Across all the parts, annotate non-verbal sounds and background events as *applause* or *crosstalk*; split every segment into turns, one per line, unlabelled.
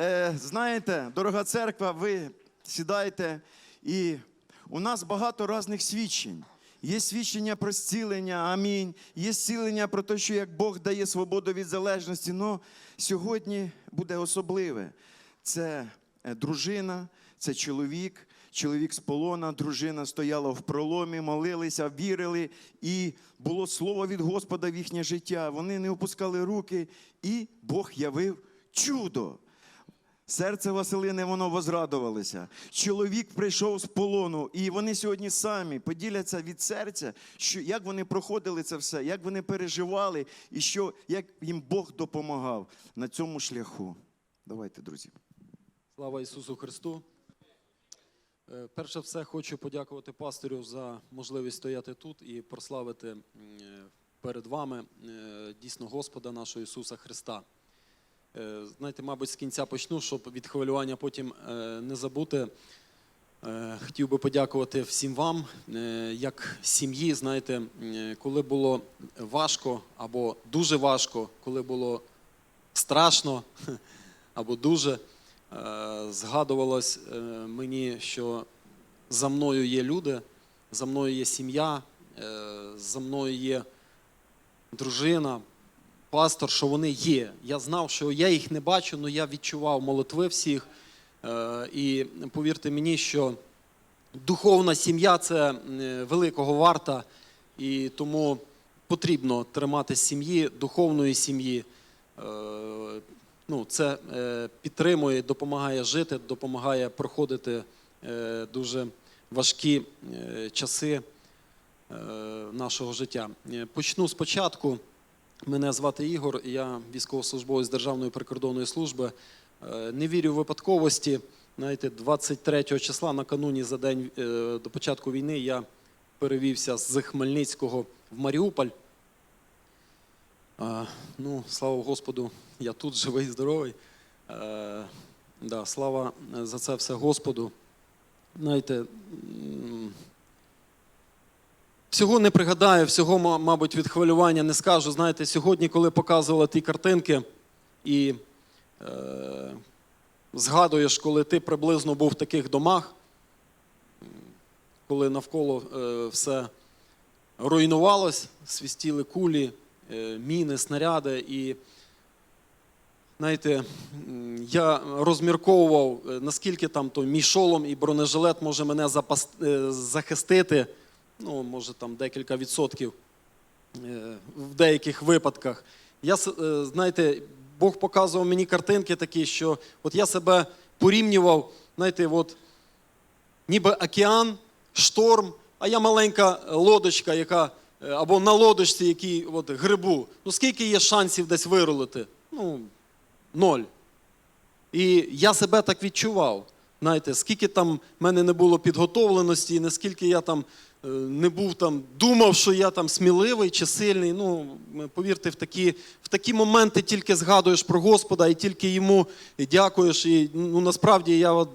Е, знаєте, дорога церква, ви сідайте, і у нас багато різних свідчень. Є свідчення про зцілення, амінь. Є зцілення про те, що як Бог дає свободу від залежності. Но сьогодні буде особливе. Це е, дружина, це чоловік, чоловік з полона, дружина стояла в проломі, молилися, вірили, і було слово від Господа в їхнє життя. Вони не опускали руки, і Бог явив чудо. Серце Василини воно возрадувалося. Чоловік прийшов з полону, і вони сьогодні самі поділяться від серця, що як вони проходили це все, як вони переживали, і що як їм Бог допомагав на цьому шляху. Давайте, друзі.
Слава Ісусу Христу. Е, Перш за все, хочу подякувати пастирю за можливість стояти тут і прославити е, перед вами е, дійсно Господа нашого Ісуса Христа. Е, Знаєте, мабуть, з кінця почну, щоб від хвилювання потім е, не забути. Е, Хотів би подякувати всім вам, як сім'ї. Знаєте, коли було важко або дуже важко, коли було страшно *laughs* або дуже, згадувалось мені, що за мною є люди, за мною є сім'я, за мною є дружина, пастор, що вони є. Я знав, що я їх не бачу, але я відчував молитви всіх. Е, І повірте мені, що духовна сім'я це е, великого варта, і тому потрібно тримати сім'ї, духовної сім'ї. Е, Ну, це підтримує, допомагає жити, допомагає проходити дуже важкі часи нашого життя. Почну спочатку. Мене звати Ігор, я військовослужбовець Державної прикордонної служби. Е, Не вірю в випадковості. Знаєте, 23 числа накануні за день е, до початку війни я перевівся з Хмельницького в Маріуполь. Ну, слава Господу, я тут живий, здоровий. Е, Да, слава за це все Господу. Знаєте, Всього не пригадаю, всього, мабуть, від хвилювання не скажу. Знаєте, сьогодні, коли показували ті картинки, і е, згадуєш, коли ти приблизно був в таких домах, коли навколо е, все руйнувалось, свістіли кулі, е, міни, снаряди. І знаєте, я розмірковував, е, наскільки там той мій шолом і бронежилет може мене запас- е, захистити ну, може там декілька відсотків е, в деяких випадках. Я, е, знаєте, Бог показував мені картинки такі, що от я себе порівнював, знаєте, от ніби океан, шторм, а я маленька лодочка, яка е, або на лодочці, якій от, грибу. Ну скільки є шансів десь вирулити? Ну, ноль. І я себе так відчував. Знаєте, скільки там в мене не було підготовленості, і наскільки я там не був там, думав, що я там сміливий чи сильний. Ну, повірте, в такі, в такі моменти тільки згадуєш про Господа і тільки йому дякуєш. І ну, насправді я от,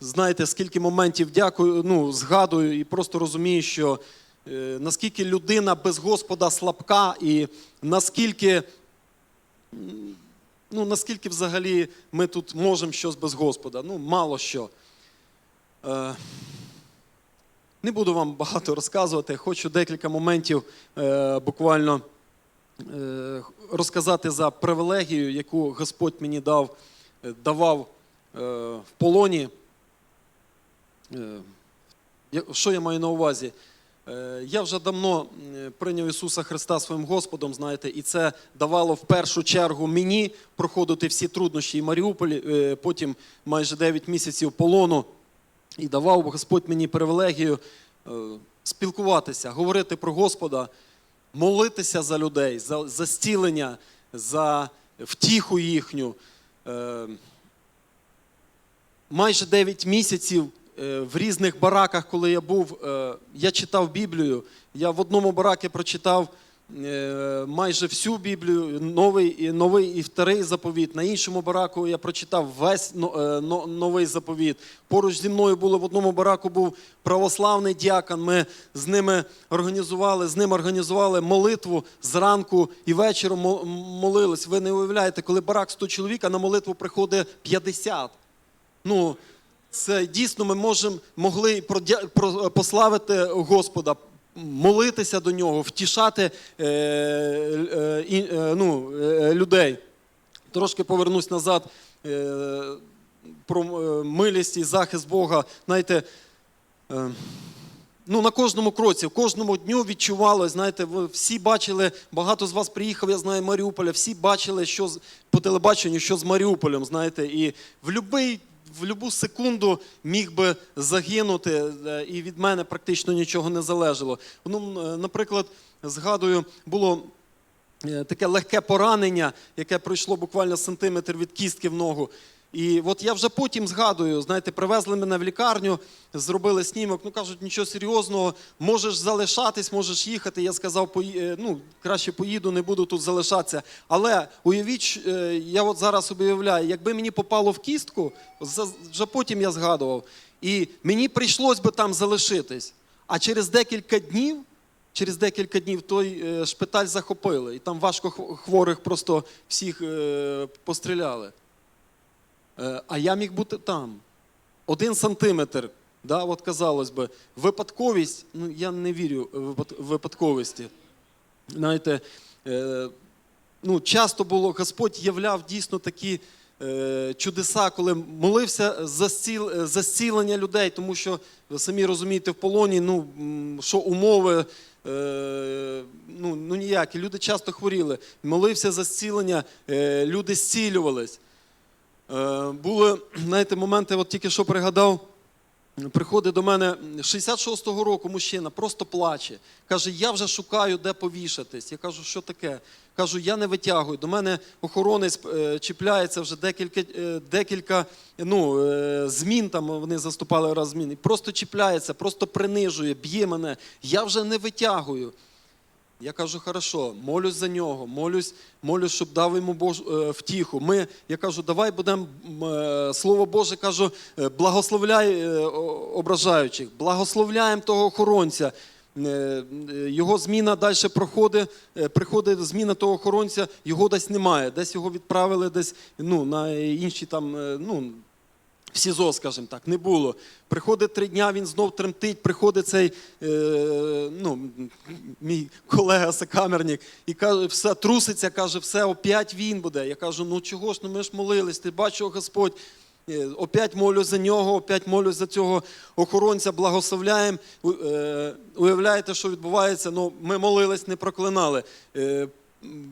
знаєте, скільки моментів дякую, ну, згадую і просто розумію, що е, наскільки людина без Господа слабка, і наскільки ну, наскільки взагалі ми тут можемо щось без Господа? Ну, мало що. Е, не буду вам багато розказувати, хочу декілька моментів е, буквально е, розказати за привілегію, яку Господь мені дав, е, давав е, в полоні. Е, що я маю на увазі? Е, Я вже давно прийняв Ісуса Христа своїм Господом, знаєте, і це давало в першу чергу мені проходити всі труднощі і Маріуполі, е, потім майже 9 місяців полону. І давав Господь мені привілегію е, спілкуватися, говорити про Господа, молитися за людей, за, за зцілення, за втіху їхню. Е, майже 9 місяців е, в різних бараках, коли я був, я читав Біблію. Я в одному баракі прочитав майже всю Біблію, новий, і- новий і старий заповіт. На іншому бараку я прочитав весь но- е, но- новий заповіт. Поруч зі мною було в одному бараку був православний діакон. Ми з ними організували, з ним організували молитву зранку і вечором молились. Ви не уявляєте, коли барак 100 чоловік, а на молитву приходить 50. Ну, це дійсно ми можемо могли пославити Господа, молитися до нього, втішати е, е, е, ну, е, людей. Трошки повернусь назад е, про е, милість і захист Бога. Знаєте, е, ну, на кожному кроці, в кожному дню відчувалось, знаєте, ви всі бачили, багато з вас приїхав, я знаю, Маріуполя, всі бачили, що з- по телебаченню, що з Маріуполем, знаєте, і в будь-який в будь-яку секунду міг би загинути, е, і від мене практично нічого не залежало. Ну, е, наприклад, згадую, було е, таке легке поранення, яке пройшло буквально сантиметр від кістки в ногу. І от я вже потім згадую, знаєте, привезли мене в лікарню, зробили снімок, ну кажуть, нічого серйозного, можеш залишатись, можеш їхати. Я сказав, «Пої- е, ну, краще поїду, не буду тут залишатися. Але уявіть, е, я от зараз уявляю, якби мені попало в кістку, вже потім я згадував, і мені прийшлось би там залишитись. А через декілька днів Через декілька днів той е, шпиталь захопили, і там важко хворих просто всіх постріляли. Е, а я міг бути там. Один сантиметр, да, от казалось би, випадковість, ну я не вірю в випадковості. Знаєте, е, ну, часто було, Господь являв дійсно такі е, чудеса, коли молився за, зціл, зцілення людей, тому що ви самі розумієте, в полоні, ну, що умови. е, Ну, ну ніякі. Люди часто хворіли. Молився за зцілення, е, люди зцілювались. Е, Були, знаєте, моменти, от тільки що пригадав, приходить до мене 66-го року мужчина, просто плаче. Каже, я вже шукаю, де повішатись. Я кажу, що таке? Кажу, я не витягую. До мене охоронець е, чіпляється вже декілька, е, декілька ну, змін, там вони заступали раз змін. І просто чіпляється, просто принижує, б'є мене. Я вже не витягую. Я кажу, хорошо, молюсь за нього, молюсь, молюсь, щоб дав йому Бож, е, втіху. Ми, я кажу, давай будемо, е, Слово Боже, кажу, е, благословляй ображаючих, благословляємо того охоронця. Його зміна далі проходить, приходить зміна того охоронця, його десь немає. Десь його відправили десь ну, на інші там, ну, в СІЗО, скажімо так, не було. Приходить три дня, він знов тремтить, приходить цей е, ну, мій колега сокамерник і каже, все труситься, каже, все, опять він буде. Я кажу, ну чого ж, ну ми ж молились, ти бачив, Господь. Е, Опять молю за нього, опять молю за цього охоронця, благословляємо. Е, Уявляєте, що відбувається? Ну, ми молились, не проклинали.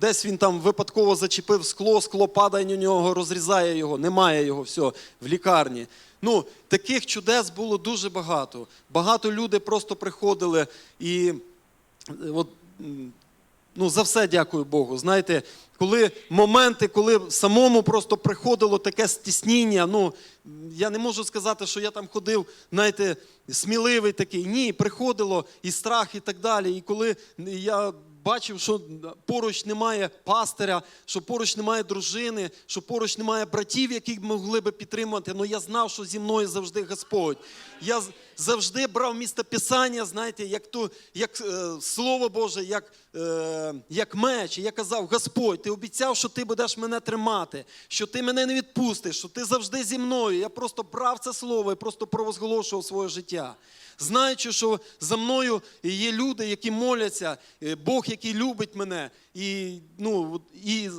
Десь він там випадково зачепив скло, скло падає на нього, розрізає його, немає його, все, в лікарні. Ну, таких чудес було дуже багато. Багато людей просто приходили і от, ну, за все дякую Богу. Знаєте, коли моменти, коли самому просто приходило таке стісніння, ну я не можу сказати, що я там ходив, знаєте, сміливий такий. Ні, приходило і страх, і так далі. І коли я бачив, що поруч немає пастиря, що поруч немає дружини, що поруч немає братів, які могли би підтримати. але я знав, що зі мною завжди Господь. Я завжди брав місто Писання, знаєте, як то, як е, Слово Боже, як, е, як меч. І я казав: Господь, ти обіцяв, що ти будеш мене тримати, що ти мене не відпустиш, що ти завжди зі мною. Я просто брав це слово і просто провозголошував своє життя. Знаючи, що за мною є люди, які моляться, е, Бог, який любить мене. І, ну, і,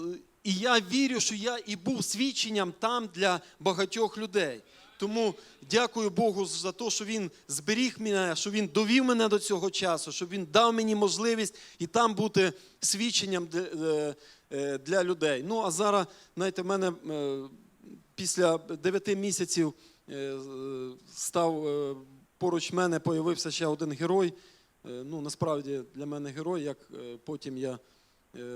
і я вірю, що я і був свідченням там для багатьох людей. Тому дякую Богу за те, що Він зберіг мене, що Він довів мене до цього часу, що Він дав мені можливість і там бути свідченням для, е, е, для людей. Ну а зараз, знаєте, в мене е, після 9 місяців став поруч мене, появився ще один герой. Ну, насправді для мене герой, як потім я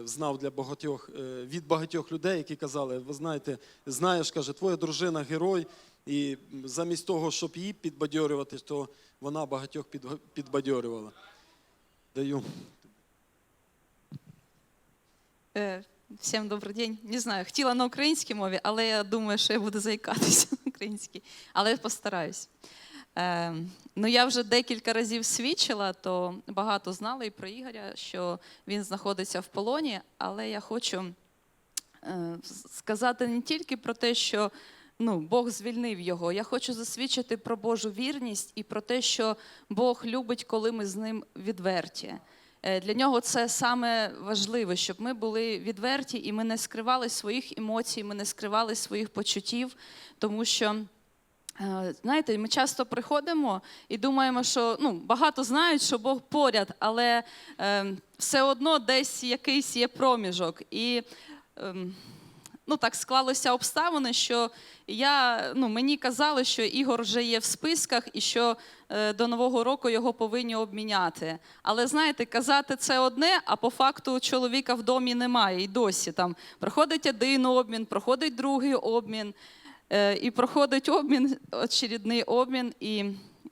знав для багатьох від багатьох людей, які казали: ви знаєте, знаєш, каже, твоя дружина герой, і замість того, щоб її підбадьорювати, то вона багатьох підбадьорювала. Даю.
Е, Всім добрий день. Не знаю, хотіла на українській мові, але я думаю, що я буду заїкатися на українській. Але я постараюсь. Е, ну, я вже декілька разів свідчила, то багато знали і про Ігоря, що він знаходиться в полоні, але я хочу е, сказати не тільки про те, що ну, Бог звільнив його. Я хочу засвідчити про Божу вірність і про те, що Бог любить, коли ми з ним відверті. Е, Для нього це саме важливе, щоб ми були відверті і ми не скривали своїх емоцій, ми не скривали своїх почуттів, тому що. е, Знаєте, ми часто приходимо і думаємо, що ну, багато знають, що Бог поряд, але е, все одно десь якийсь є проміжок. І ем, ну, так склалися обставини, що я, ну, мені казали, що Ігор вже є в списках і що е, до Нового року його повинні обміняти. Але знаєте, казати це одне, а по факту чоловіка в домі немає. І досі там проходить один обмін, проходить другий обмін, е, і проходить обмін, очередний обмін, і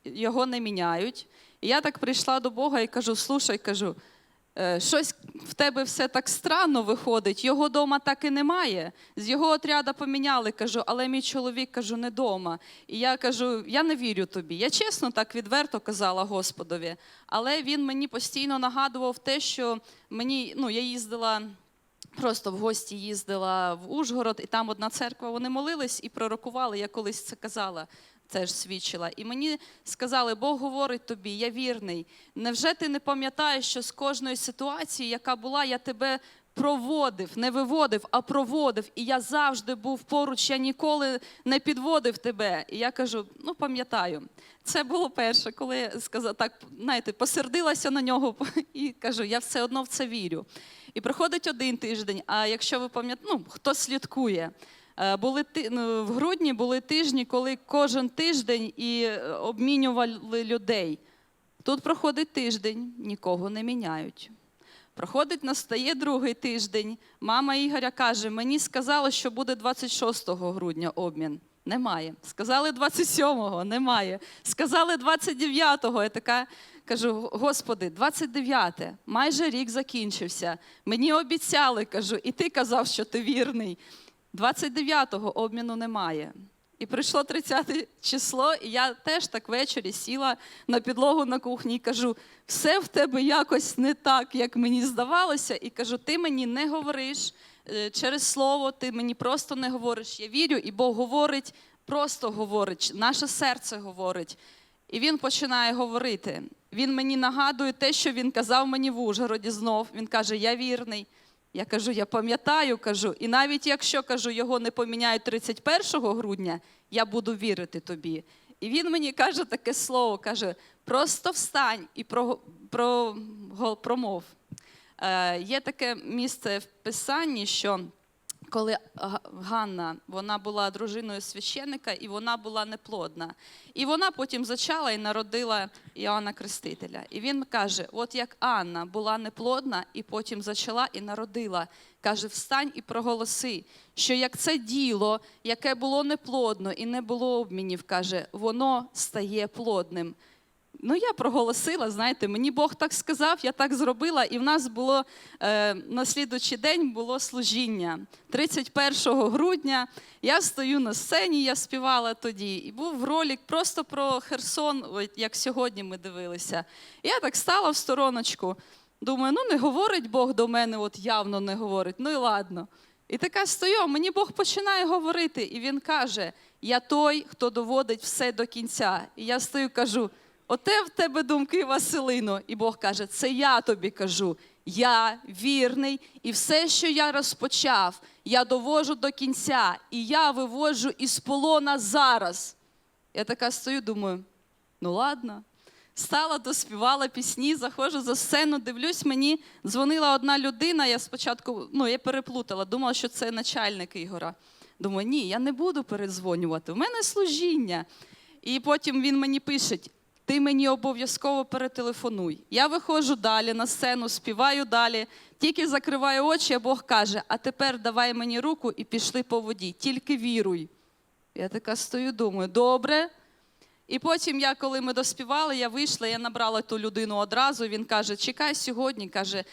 його не міняють. І я так прийшла до Бога і кажу: слушай, кажу. Е, Щось в тебе все так странно виходить. Його дома так і немає. З його отряда поміняли, кажу, але мій чоловік кажу, не дома. І я кажу, я не вірю тобі. Я чесно так відверто казала Господові. Але він мені постійно нагадував те, що мені, ну, я їздила. Просто в гості їздила в Ужгород, і там одна церква, вони молились і пророкували. Я колись це казала, теж свідчила. І мені сказали, Бог говорить тобі, я вірний. Невже ти не пам'ятаєш, що з кожної ситуації, яка була, я тебе проводив, не виводив, а проводив. І я завжди був поруч, я ніколи не підводив тебе. І я кажу: ну пам'ятаю. Це було перше, коли я сказала так, знаєте, посердилася на нього *laughs* і кажу, я все одно в це вірю. І проходить один тиждень. А якщо ви пам'ятаєте, ну, хто слідкує, були ну, в грудні були тижні, коли кожен тиждень і е, обмінювали людей. Тут проходить тиждень, нікого не міняють. Проходить, настає другий тиждень. Мама Ігоря каже: мені сказали, що буде 26 грудня обмін. Немає. Сказали 27-го, немає. Сказали 29-го. Я така кажу: Господи, 29-те, майже рік закінчився. Мені обіцяли, кажу, і ти казав, що ти вірний. 29-го обміну немає. І прийшло 30 число, і я теж так ввечері сіла на підлогу на кухні і кажу: все в тебе якось не так, як мені здавалося. І кажу, ти мені не говориш е, через слово, ти мені просто не говориш. Я вірю, і Бог говорить, просто говорить, наше серце говорить. І він починає говорити. Він мені нагадує те, що він казав мені в Ужгороді знов. Він каже: Я вірний. Я кажу, я пам'ятаю, кажу, і навіть якщо кажу, його не поміняють 31 грудня, я буду вірити тобі. І він мені каже таке слово: каже: просто встань і про, про, про промов. Е, є таке місце в Писанні, що коли Ганна вона була дружиною священника, і вона була неплодна. І вона потім зачала і народила Іоанна Крестителя. І він каже: от як Анна була неплодна, і потім зачала і народила. Каже: встань і проголоси, що як це діло, яке було неплодно і не було обмінів, каже, воно стає плодним. Ну, я проголосила, знаєте, мені Бог так сказав, я так зробила, і в нас було е, на слідучий день було служіння. 31 грудня я стою на сцені, я співала тоді, і був ролик просто про Херсон, як сьогодні ми дивилися. Я так стала в стороночку, думаю, ну не говорить Бог до мене, от явно не говорить, ну і ладно. І така стою, мені Бог починає говорити, і він каже: Я той, хто доводить все до кінця. І я стою, кажу. Оте в тебе думки, Василино. І Бог каже: це я тобі кажу. Я вірний, і все, що я розпочав, я довожу до кінця, і я виводжу із полона зараз. Я така стою, думаю, ну ладно. Стала, доспівала пісні, заходжу за сцену, дивлюсь, мені дзвонила одна людина. Я спочатку ну, я переплутала, думала, що це начальник Ігора. Думаю, ні, я не буду передзвонювати. У мене служіння. І потім він мені пише: ти мені обов'язково перетелефонуй. Я виходжу далі на сцену, співаю далі, тільки закриваю очі, а Бог каже: а тепер давай мені руку і пішли по воді, тільки віруй. Я така стою, думаю, добре. І потім я, коли ми доспівали, я вийшла, я набрала ту людину одразу. Він каже: Чекай сьогодні, каже,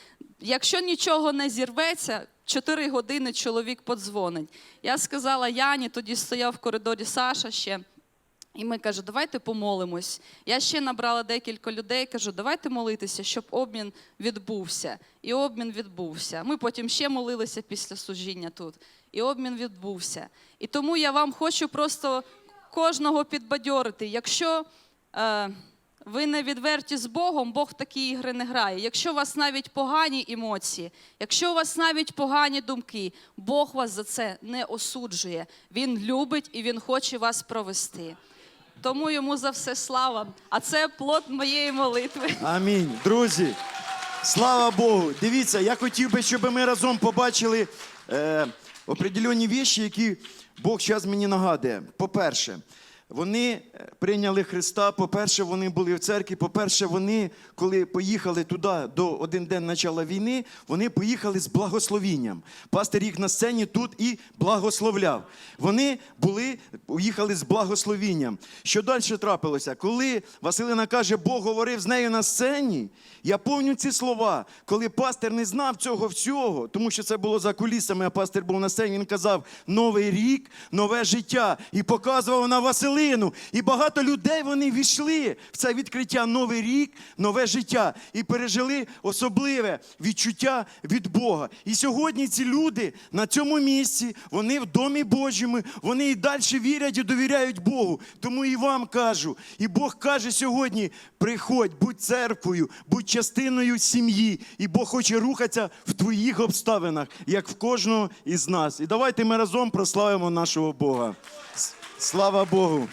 якщо нічого не зірветься, 4 години чоловік подзвонить. Я сказала Яні, тоді стояв в коридорі Саша ще. І ми каже, давайте помолимось. Я ще набрала декілька людей, кажу, давайте молитися, щоб обмін відбувся. І обмін відбувся. Ми потім ще молилися після служіння тут. І обмін відбувся. І тому я вам хочу просто кожного підбадьорити. Якщо е, ви не відверті з Богом, Бог такі ігри не грає. Якщо у вас навіть погані емоції, якщо у вас навіть погані думки, Бог вас за це не осуджує. Він любить і Він хоче вас провести. Тому йому за все слава. А це плод моєї молитви.
Амінь. Друзі, слава Богу. Дивіться, я хотів би, щоб ми разом побачили е, определені віші, які Бог зараз мені нагадує. По-перше, вони е, прийняли Христа. По-перше, вони були в церкві. По-перше, вони, коли поїхали туди до один день почала війни, вони поїхали з благословінням. Пастир їх на сцені тут і благословляв. Вони були, поїхали з благословінням. Що далі трапилося? Коли Василина каже, Бог говорив з нею на сцені, я помню ці слова, коли пастир не знав цього всього, тому що це було за кулісами, а пастир був на сцені, він казав: Новий рік, нове життя. І показував на Василину. І багато людей вони війшли в це відкриття Новий рік, нове життя і пережили особливе відчуття від Бога. І сьогодні ці люди на цьому місці, вони в домі Божому, вони і далі вірять і довіряють Богу. Тому і вам кажу, і Бог каже сьогодні: приходь, будь церквою, будь частиною сім'ї, і Бог хоче рухатися в твоїх обставинах, як в кожного із нас. І давайте ми разом прославимо нашого Бога. Слава Богу!